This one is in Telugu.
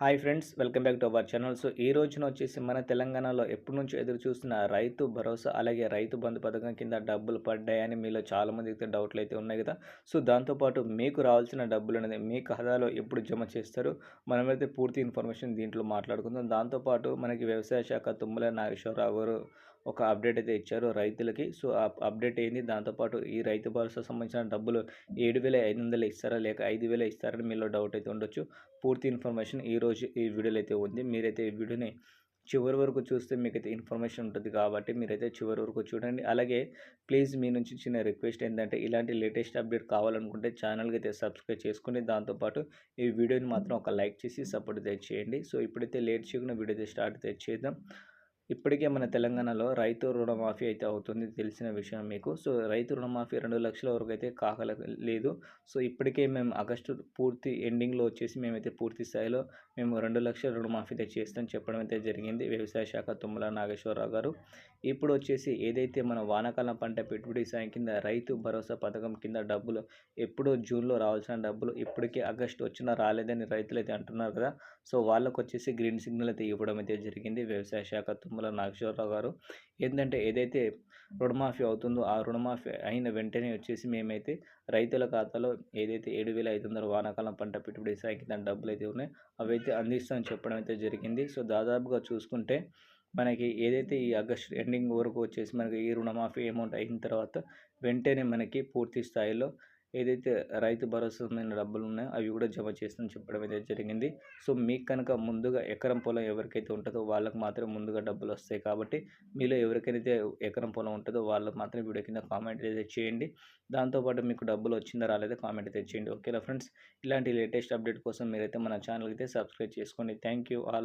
Hi friends welcome back to our channel. So ఈ రోజున వచ్చేసి మన తెలంగాణలో ఎప్పటి నుంచి ఎదురు చూస్తున్న రైతు భరోసా అలాగే రైతు బంధు పథకం కింద డబ్బులు పడ్డాయని మీలో చాలామంది అయితే డౌట్లు అయితే ఉన్నాయి కదా. సో దాంతోపాటు మీకు రావాల్సిన డబ్బులు అనేది మీ ఖాతాలో ఎప్పుడు జమ చేస్తారు? మనమైతే పూర్తి ఇన్ఫర్మేషన్ దీంట్లో మాట్లాడుకుందాం. దాంతోపాటు మనకి వ్యవసాయ శాఖ తుమ్మల నాగేశ్వరరావు గారు ఒక అప్డేట్ అయితే ఇచ్చారు రైతులకి. సో ఆ అప్డేట్ ఏంది? దాంతోపాటు ఈ రైతు భరోసా సంబంధించిన డబ్బులు ఏడు వేల ఐదు వందలు ఇస్తారా? లేక ఐదు వేల ఇస్తారని మీలో డౌట్ అయితే ఉండొచ్చు. పూర్తి ఇన్ఫర్మేషన్ ఈరోజు ఈ వీడియోలో అయితే ఉంది. మీరైతే ఈ వీడియోని చివరి వరకు చూస్తే మీకైతే ఇన్ఫర్మేషన్ ఉంటుంది కాబట్టి మీరైతే చివరి వరకు చూడండి. అలాగే ప్లీజ్ మీ నుంచి చిన్న రిక్వెస్ట్ ఏంటంటే ఇలాంటి లేటెస్ట్ అప్డేట్ కావాలనుకుంటే ఛానల్కి అయితే సబ్స్క్రైబ్ చేసుకుని దాంతోపాటు ఈ వీడియోని మాత్రం ఒక లైక్ చేసి సపోర్ట్ అయితే చేయండి. సో ఇప్పుడైతే లేట్ చేయకుండా వీడియో అయితే స్టార్ట్ అయితే చేద్దాం. ఇప్పటికే మన తెలంగాణలో రైతు రుణమాఫీ అయితే అవుతుంది తెలిసిన విషయం మీకు. సో రైతు రుణమాఫీ రెండు లక్షల వరకు అయితే కాకల లేదు. సో ఇప్పటికే మేము ఆగస్టు పూర్తి ఎండింగ్లో వచ్చేసి మేమైతే పూర్తి స్థాయిలో మేము రెండు లక్షల రుణమాఫీ అయితే చేస్తాం చెప్పడం అయితే జరిగింది వ్యవసాయ శాఖ తుమ్మల నాగేశ్వరరావు గారు. ఇప్పుడు వచ్చేసి ఏదైతే మన వానాకాలం పంట పెట్టుబడి సాయం కింద రైతు భరోసా పథకం కింద డబ్బులు ఎప్పుడో జూన్లో రావాల్సిన డబ్బులు ఇప్పటికే ఆగస్టు వచ్చినా రాలేదని రైతులు అయితే అంటున్నారు కదా. సో వాళ్ళకు వచ్చేసి గ్రీన్ సిగ్నల్ అయితే ఇవ్వడం అయితే జరిగింది వ్యవసాయ శాఖ తుమ్మల నాగేశ్వరరావు గారు. ఏంటంటే ఏదైతే రుణమాఫీ అవుతుందో ఆ రుణమాఫీ అయిన వెంటనే వచ్చేసి మేమైతే రైతుల ఖాతాలో ఏదైతే ఏడు వేల ఐదు వందల వానాకాలం పంట పెట్టుబడి సాగితే దాని డబ్బులు అయితే ఉన్నాయో అవైతే అందిస్తామని చెప్పడం అయితే జరిగింది. సో దాదాపుగా చూసుకుంటే మనకి ఏదైతే ఈ ఆగస్ట్ ఎండింగ్ వరకు వచ్చేసి మనకి ఈ రుణమాఫీ అమౌంట్ అయిన తర్వాత వెంటనే మనకి పూర్తి స్థాయిలో ఏదైతే రైతు భరోసా మీద డబ్బులు ఉన్నాయో అవి కూడా జమ చేస్తామని చెప్పడం అయితే జరిగింది. సో మీకు కనుక ముందుగా ఎకరం పొలం ఎవరికైతే ఉంటుందో వాళ్ళకి మాత్రం ముందుగా డబ్బులు వస్తాయి కాబట్టి మీలో ఎవరికైతే ఎకరం పొలం ఉంటుందో వాళ్ళకి మాత్రం వీడియో కింద కామెంట్ అయితే చేయండి. దాంతోపాటు మీకు డబ్బులు వచ్చిందా రాలేదా కామెంట్ అయితే చేయండి. ఓకేనా ఫ్రెండ్స్? ఇలాంటి లేటెస్ట్ అప్డేట్ కోసం మీరైతే మన ఛానల్కి అయితే సబ్స్క్రైబ్ చేసుకోండి. Thank you all.